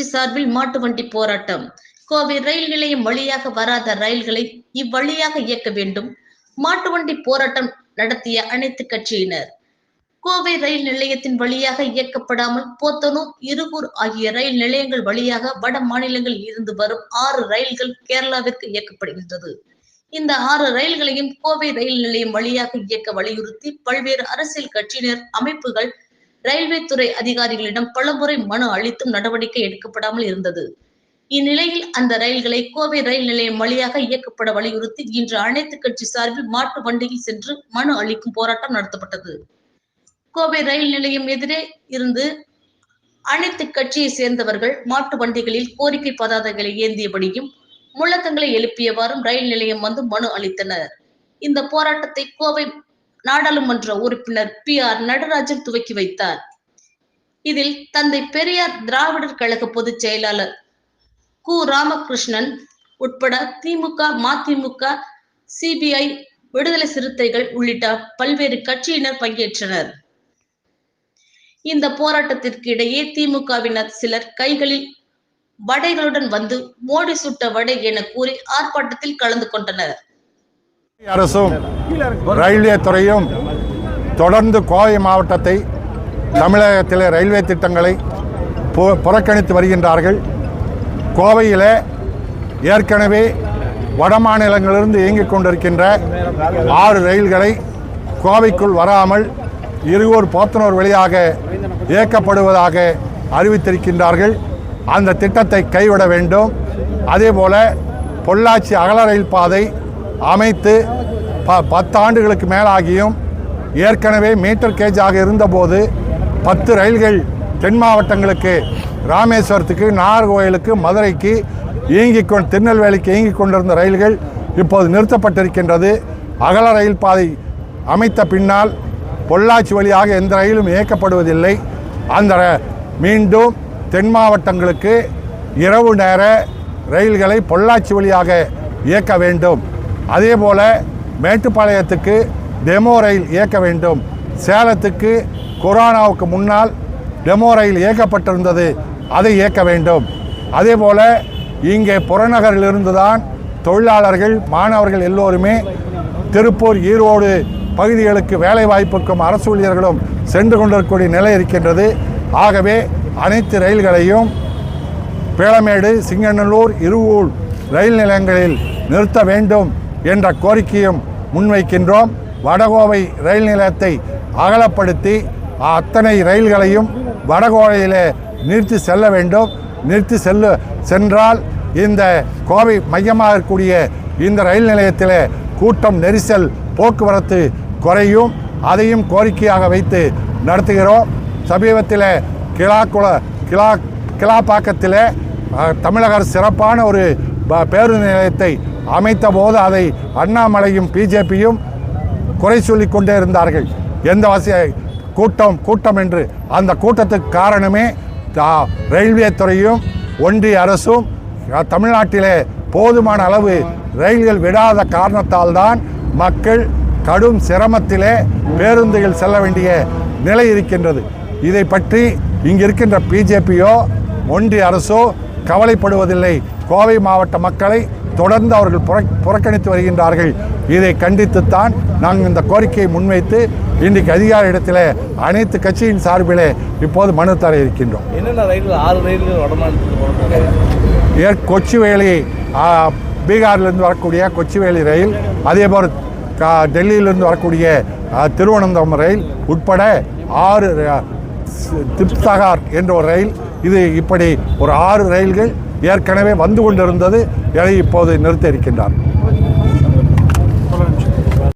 கட்சி சார்பில் மாட்டு வண்டி போராட்டம். கோவை ரயில் நிலையம் வழியாக வராத ரயில்களை இவ்வழியாக இயக்க வேண்டும். மாட்டு வண்டி போராட்டம் நடத்திய அனைத்து கட்சியினர். கோவை ரயில் நிலையத்தின் வழியாக இயக்கப்படாமல் போத்தனூர் இருகூர் ஆகிய ரயில் நிலையங்கள் வழியாக வட மாநிலங்களில் இருந்து வரும் ஆறு ரயில்கள் கேரளாவிற்கு இயக்கப்படுகின்றது. இந்த ஆறு ரயில்களையும் கோவை ரயில் நிலையம் வழியாக இயக்க வலியுறுத்தி பல்வேறு அரசியல் கட்சியினர் அமைப்புகள் ரயில்வே துறை அதிகாரிகளிடம் பலமுறை மனு அளித்தும் நடவடிக்கை எடுக்கப்படாமல் இருந்தது. இந்நிலையில் அந்த ரயில்களை கோவை ரயில் நிலையம் வழியாக இயக்கப்பட வலியுறுத்தி இன்று அனைத்து கட்சி சார்பில் மாட்டு வண்டியில் சென்று மனு அளிக்கும் போராட்டம் நடத்தப்பட்டது. கோவை ரயில் நிலையம் எதிரே இருந்து அனைத்து கட்சியை சேர்ந்தவர்கள் மாட்டு வண்டிகளில் கோரிக்கை பதாதைகளை ஏந்தியபடியும் முழக்கங்களை எழுப்பியவாறும் ரயில் நிலையம் வந்து மனு அளித்தனர். இந்த போராட்டத்தை கோவை நாடாளுமன்ற உறுப்பினர் பி ஆர் நடராஜன் துவக்கி வைத்தார். இதில் தந்தை பெரியார் திராவிடர் கழக பொதுச் செயலாளர் கு. ராமகிருஷ்ணன் உட்பட திமுக மதிமுக சிபிஐ விடுதலை சிறுத்தைகள் உள்ளிட்ட பல்வேறு கட்சியினர் பங்கேற்றனர். இந்த போராட்டத்திற்கு இடையே திமுகவினர் சிலர் கைகளில் வடைகளுடன் வந்து மோடி சுட்ட வடை என கூறி ஆர்ப்பாட்டத்தில் கலந்து கொண்டனர். அரசும் ரயில்வே துறையும் தொடர்ந்து கோவை மாவட்டத்தை தமிழகத்தில் ரயில்வே திட்டங்களை புறக்கணித்து வருகின்றார்கள். கோவையில் ஏற்கனவே வட மாநிலங்களிலிருந்து இயங்கிக் கொண்டிருக்கின்ற ஆறு ரயில்களை கோவைக்குள் வராமல் இருகூர் போத்தனூர் வழியாக இயக்கப்படுவதாக அறிவித்திருக்கின்றார்கள். அந்த திட்டத்தை கைவிட வேண்டும். அதேபோல பொள்ளாச்சி அகல ரயில் பாதை அமைத்து ப பத்தாண்டுகளுக்கு மேலாகியும் ஏற்கனவே மீட்டர் கேஜாக இருந்தபோது பத்து ரயில்கள் தென் மாவட்டங்களுக்கு ராமேஸ்வரத்துக்கு நாகர்கோயிலுக்கு மதுரைக்கு இயங்கிக் கொண்டு திருநெல்வேலிக்கு இயங்கிக் கொண்டிருந்த ரயில்கள் இப்போது நிறுத்தப்பட்டிருக்கின்றது. அகல ரயில் பாதை அமைத்த பின்னால் பொள்ளாச்சி வழியாக எந்த ரயிலும் இயக்கப்படுவதில்லை. அந்த மீண்டும் தென் மாவட்டங்களுக்கு இரவு நேர ரயில்களை பொள்ளாச்சி வழியாக இயக்க வேண்டும். அதே போல் மேட்டுப்பாளையத்துக்கு டெமோ ரயில் இயக்க வேண்டும். சேலத்துக்கு கொரோனாவுக்கு முன்னால் டெமோ ரயில் இயக்கப்பட்டிருந்தது அதை இயக்க வேண்டும். அதே போல் இங்கே புறநகரிலிருந்து தான் தொழிலாளர்கள் மாணவர்கள் எல்லோருமே திருப்பூர் ஈரோடு பகுதிகளுக்கு வேலை வாய்ப்புக்கும் அரசு ஊழியர்களும் சென்று கொண்டிருக்கக்கூடிய நிலை இருக்கின்றது. ஆகவே அனைத்து ரயில்களையும் பேளமேடு சிங்கநல்லூர் இருவூர் ரயில் நிலையங்களில் நிறுத்த வேண்டும். என்ற கோரிக்கையும் முன்வைக்கின்றோம். வடகோவை ரயில் நிலையத்தை அகலப்படுத்தி அத்தனை ரயில்களையும் வடகோவையிலே நிறுத்தி செல்ல வேண்டும். நிறுத்தி செல்ல சென்றால் இந்த கோவை மையமாக இருக்கக்கூடிய இந்த ரயில் நிலையத்தில் கூட்டம் நெரிசல் போக்குவரத்து குறையும். அதையும் கோரிக்கையாக வைத்து நடத்துகிறோம். சமீபத்தில் கிளாக்குள கிளா கிளாப்பாக்கத்தில் அஹ், தமிழக அரசு சிறப்பான ஒரு ப- பேருந்து நிலையத்தை அமைத்த போது அதை அண்ணாமலையும் பிஜேபியும் குறை சொல்லிக் கொண்டே இருந்தார்கள். எந்த வசதி கூட்டம் கூட்டம் என்று அந்த கூட்டத்துக்கு காரணமே ரயில்வே துறையும் ஒன்றிய அரசும் தமிழ்நாட்டிலே போதுமான அளவு ரயில்கள் விடாத காரணத்தால் தான் மக்கள் கடும் சிரமத்திலே பேருந்துகள் செல்ல வேண்டிய நிலை இருக்கின்றது. இதை பற்றி இங்கு இருக்கின்ற பிஜேபியோ ஒன்றிய அரசோ கவலைப்படுவதில்லை. கோவை மாவட்ட மக்களை தொடர்ந்து அவர்கள் புற- புறக்கணித்து வருகின்றார்கள். இதை கண்டித்துத்தான் நாங்கள் இந்த கோரிக்கையை முன்வைத்து இன்றைக்கு அதிகார இடத்திலே அனைத்து கட்சியின் சார்பிலே இப்போது மனு தர இருக்கின்றோம். என்னென்ன ரயில்கள் ஆறு ரயில்கள் வடமாநிலத்துக்கு கொச்சிவேலி பீகாரிலிருந்து வரக்கூடிய கொச்சிவேலி ரயில் அதேபோல் கா டெல்லியிலிருந்து வரக்கூடிய திருவனந்தபுரம் ரயில் உட்பட ஆறு திப்தகார் என்ற ஒரு ரயில். இது இப்படி ஒரு ஆறு ரயில்கள் ஏற்கனவே வந்து கொண்டிருந்தது இதை இப்போது நிறுத்த இருக்கின்றார்